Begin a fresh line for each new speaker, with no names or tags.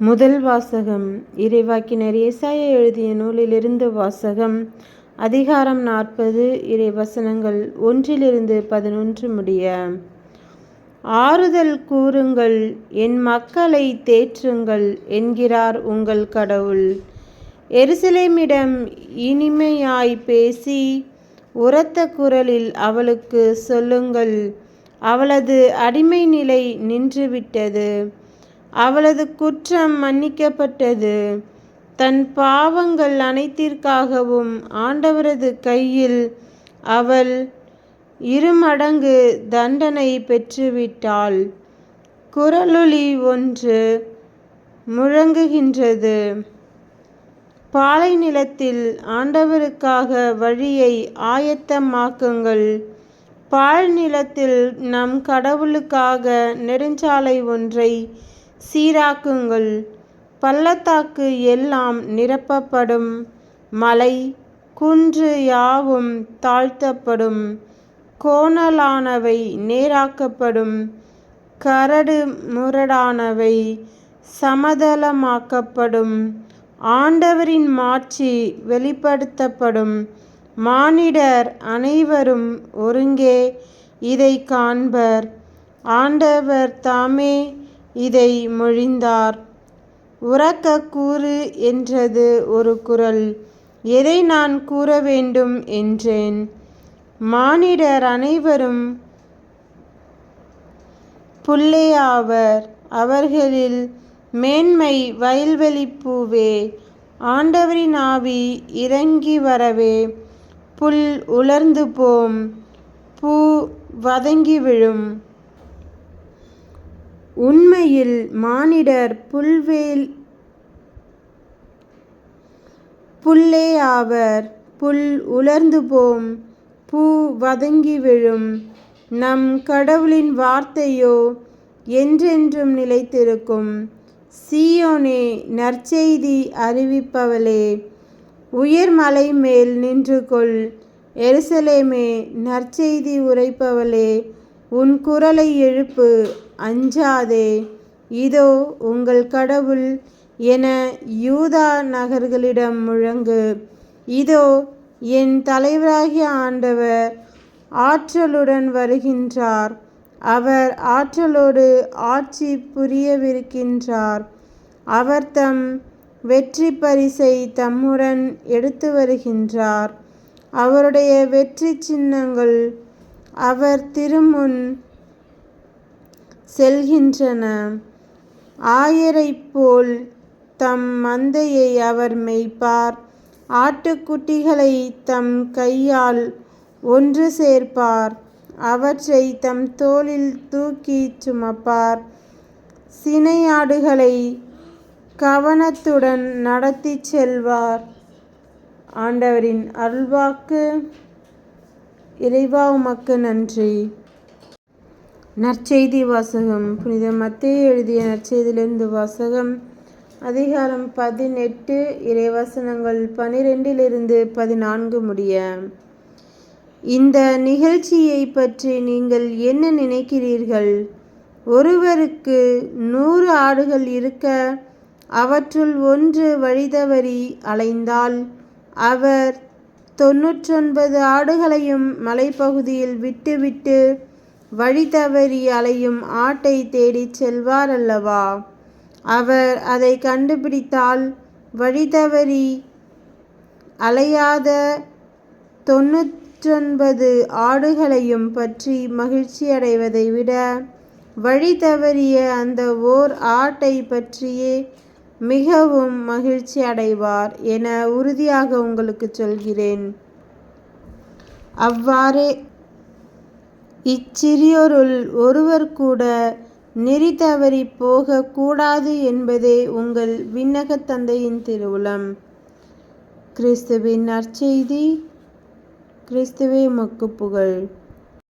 முதல் வாசகம். இறைவாக்கினர் ஏசாய எழுதிய நூலிலிருந்து வாசகம். அதிகாரம் நாற்பது இறை வசனங்கள் ஒன்றிலிருந்து பதினொன்று முடிய. ஆறுதல் கூறுங்கள் என் மக்களை தேற்றுங்கள் என்கிறார் உங்கள் கடவுள். எருசலேமிடம் இனிமையாய் பேசி உரத்த குரலில் அவளுக்கு சொல்லுங்கள் அவளது அடிமை நிலை நின்றுவிட்டது. அவளது குற்றம் மன்னிக்கப்பட்டது. தன் பாவங்கள் அனைத்திற்காகவும் ஆண்டவரது கையில் அவள் இருமடங்கு தண்டனை பெற்றுவிட்டாள். குரலொலி ஒன்று முழங்குகின்றது. பாலை நிலத்தில் ஆண்டவருக்காக வழியை ஆயத்தமாக்குங்கள். பால் நிலத்தில் நம் கடவுளுக்காக நெடுஞ்சாலை ஒன்றை சீராக்குங்கள். பள்ளத்தாக்கு எல்லாம் நிரப்பப்படும். மலை குன்று யாவும் தாழ்த்தப்படும். கோணலானவை நேராக்கப்படும். கரடு முரடானவை சமதளமாக்கப்படும். ஆண்டவரின் மாட்சி வெளிப்படுத்தப்படும். மானிடர் அனைவரும் ஒருங்கே இதை காண்பர். ஆண்டவர் தாமே இதை மொழிந்தார். உறக்க கூறு என்றது ஒரு குரல். எதை நான் கூற வேண்டும் என்றேன். மானிடர் அனைவரும் புல்லேயாவர் அவர்களில் மேன்மை வயல்வெளி பூவே ஆண்டவரின் ஆவி இறங்கி வரவே. புல் உலர்ந்து போம். பூ வதங்கி விழும். உண்மையில் மானிடர் புல்வேல் புல்லே ஆவர் புல் உலர்ந்து போம் பூ வதங்கி விழும். நம் கடவுளின் வார்த்தையோ என்றென்றும் நிலைத்திருக்கும். சீயோனே நற்செய்தி அறிவிப்பவளே உயர்மலை மேல் நின்று கொள் எருசலேமே நற்செய்தி உரைப்பவளே உன் குரலை எழுப்பு. அஞ்சாதே. இதோ உங்கள் கடவுள் என யூதா நகர்களிடம் முழங்கு. இதோ என் தலைவராகிய ஆண்டவர் ஆற்றலுடன் வருகின்றார். அவர் ஆற்றலோடு ஆட்சி புரியவிருக்கின்றார். அவர் தம் வெற்றி பரிசை தம்முடன் எடுத்து வருகின்றார். அவருடைய வெற்றி சின்னங்கள் அவர் திருமுன் செல்கின்றன. ஆயரைப் போல் தம் மந்தையை அவர் மெய்ப்பார். ஆட்டுக்குட்டிகளை தம் கையால் ஒன்று சேர்ப்பார். அவற்றை தம் தோளில் தூக்கி சுமப்பார். சினையாடுகளை கவனத்துடன் நடத்தி செல்வார். ஆண்டவரின் அருள்வாக்கு இறைவா உமக்கு நன்றி. நற்செய்தி வாசகம். புனித மத்திய எழுதிய நற்செய்தியிலிருந்து வாசகம். அதிகாரம் பதினெட்டு இறைவசனங்கள் பனிரெண்டிலிருந்து பதினான்கு முடிய. இந்த நிகழ்ச்சியை பற்றி நீங்கள் என்ன நினைக்கிறீர்கள்? ஒருவருக்கு நூறு ஆடுகள் இருக்க அவற்றுள் ஒன்று வழிதவறி அலைந்தால் அவர் தொன்னூற்றொன்பது ஆடுகளையும் மலைப்பகுதியில் விட்டுவிட்டு வழி தவறி அலையும் ஆட்டை தேடிச் செல்வார் அல்லவா? அவர் அதை கண்டுபிடித்தால் வழி தவறி அலையாத தொன்னூற்றொன்பது ஆடுகளையும் பற்றி மகிழ்ச்சி அடைவதை விட வழி தவறிய அந்த ஓர் ஆட்டை பற்றியே மிகவும் மகிழ்ச்சி அடைவார் என உறுதியாக உங்களுக்கு சொல்கிறேன். அவ்வாறே இச்சிறியோருள் ஒருவர் கூட நெறி தவறி போகக்கூடாது கூடாது என்பதே உங்கள் விண்ணகத் தந்தையின் திருவுளம். கிறிஸ்துவின் நற்செய்தி கிறிஸ்துவே மக்கு புகழ்